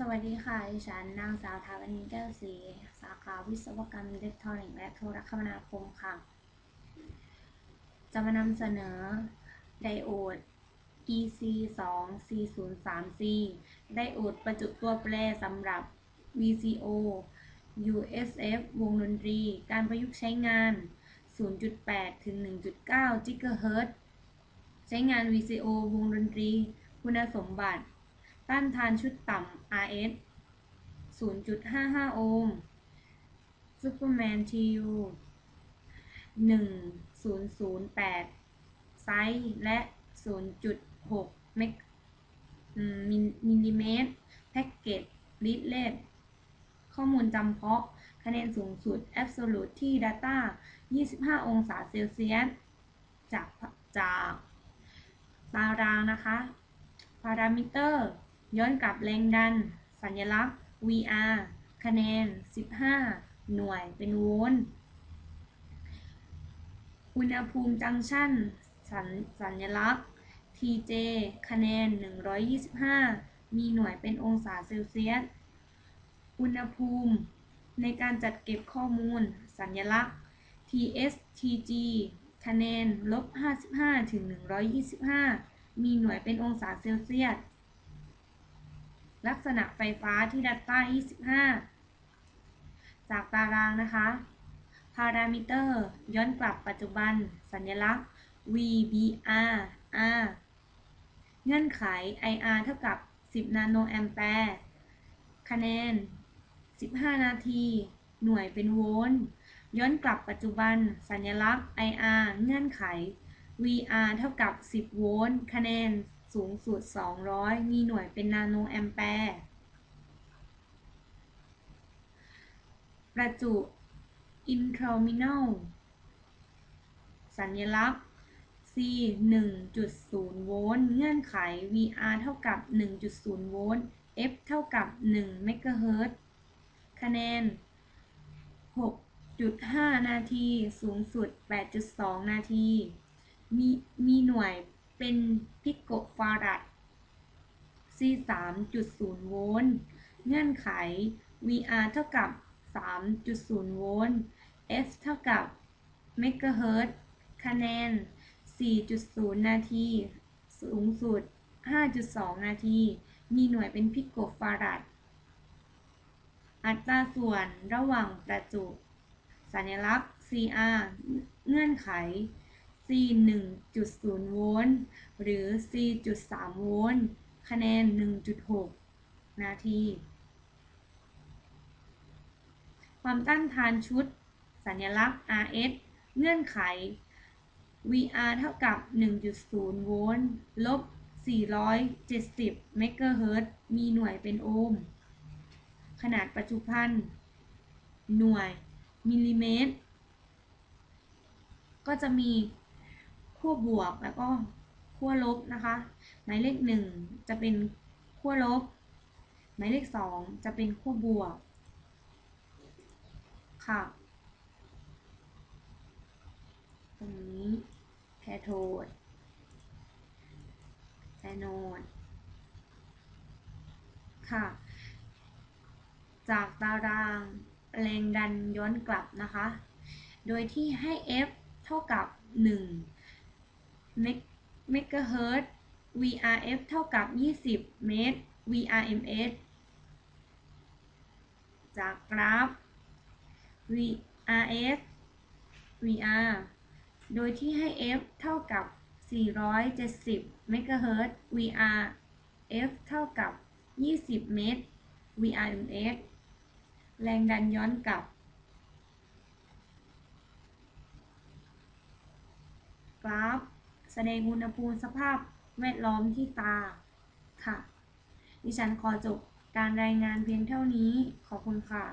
สวัสดีค่ะ ดิฉันนางสาวทาวนีแก้วศรีสาขาวิศวกรรมอิเล็กทรอนิกส์และโทรคมนาคมค่ะ จะมานำเสนอไดโอด EC 2 C 0 3 C ไดโอดประจุตัวแปรสำหรับ VCO USF วงดนตรี การประยุกต์ใช้งาน 0.8 ถึง 1.9จิกะเฮิรตซ์ใช้งาน VCO วงดนตรี คุณสมบัติ ต้านทานชุดต่ำ RS 0.55 โอห์ม Superman TU 1008 ไซส์ และ 0.6 เมกมิลลิเมตร แพ็กเกจลิตเลตข้อมูลจำเพาะ คะแนนสูงสุด Absolute ที่ Data 25 องศาเซลเซียส จากจากตารางนะคะ พารามิเตอร์ ย้อนกลับแรงดัน สัญลักษณ์ VR คะแนน 15 หน่วยเป็นโวลต์อุณหภูมิจังชั่นสัญสัญลักษณ์ TJ คะแนน 125 มีหน่วยเป็นองศาเซลเซียส อุณหภูมิในการจัดเก็บข้อมูล สัญลักษณ์ TSTG คะแนนลบ55ถึง125 มีหน่วยเป็นองศาเซลเซียส ลักษณะไฟฟ้าที่ดัตต้า25 จากตารางนะคะ พารามิเตอร์ย้อนกลับปัจจุบัน สัญลักษณ์ VBR R เงื่อนไข IR เท่ากับ 10 นาโนแอมแปร์ คะแนน 15 นาที หน่วยเป็นโวลต์ย้อนกลับปัจจุบัน สัญลักษณ์ IR เงื่อนไข VR เท่ากับ 10 โวลต์ คะแนน สูงสุด 200 มีหน่วยเป็นนาโนแอมแปร์ ประจุ intraterminal สัญลักษณ์ C 1.0 โวลต์ เงื่อนไข VR เท่ากับ 1.0 โวลต์ F เท่ากับ 1 เมกะเฮิรตซ์ คะแนน 6.5 นาที สูงสุด 8.2 นาที มี มีหน่วย เป็นพิโกฟารัด C 3.0 โวลต์ เงื่อนไข VR เท่ากับ 3.0 โวลต์ F เท่ากับเมกะเฮิรตคะแนน 4.0 นาที สูงสุด 5.2 นาที มีหน่วยเป็นพิโกฟารัด อัตราส่วนระหว่างประจุ สัญลักษณ์ CR เงื่อนไข C 1.0 โวลต์ หรือ C 3โวลต์ คะแนน 1.6 นาที ความต้านทานชุด สัญลักษณ์ RS เงื่อนไข VR เท่ากับ 1.0 โวลต์ ลบ 470 เมกะเฮิรตซ์ มีหน่วยเป็นโอห์ม ขนาดปัจจุบัน หน่วย มิลลิเมตร ก็จะมี ขั้วบวกแล้วก็ขั้วลบนะคะ หมายเลขหนึ่งจะเป็นขั้วลบ หมายเลขสองจะเป็นขั้วบวก ค่ะ ตรงนี้แคโทดแอนโนดค่ะ จากตารางแรงดันย้อนกลับนะคะ โดยที่ให้ F เท่ากับ 1 เมกะเฮิรตซ์ VRF เท่ากับ 20 เมตร VRMS จากกราฟ VRS VR โดยที่ให้ F เท่ากับ 470 เมกะเฮิรตซ์ VRF เท่ากับ 20 เมตร VRMS แรงดันย้อนกลับ กราฟ สดงอุณหภูมิสภาพแวดล้อมที่ตาค่ะ ดิฉันขอจบการรายงานเพียงเท่านี้ ขอบคุณค่ะ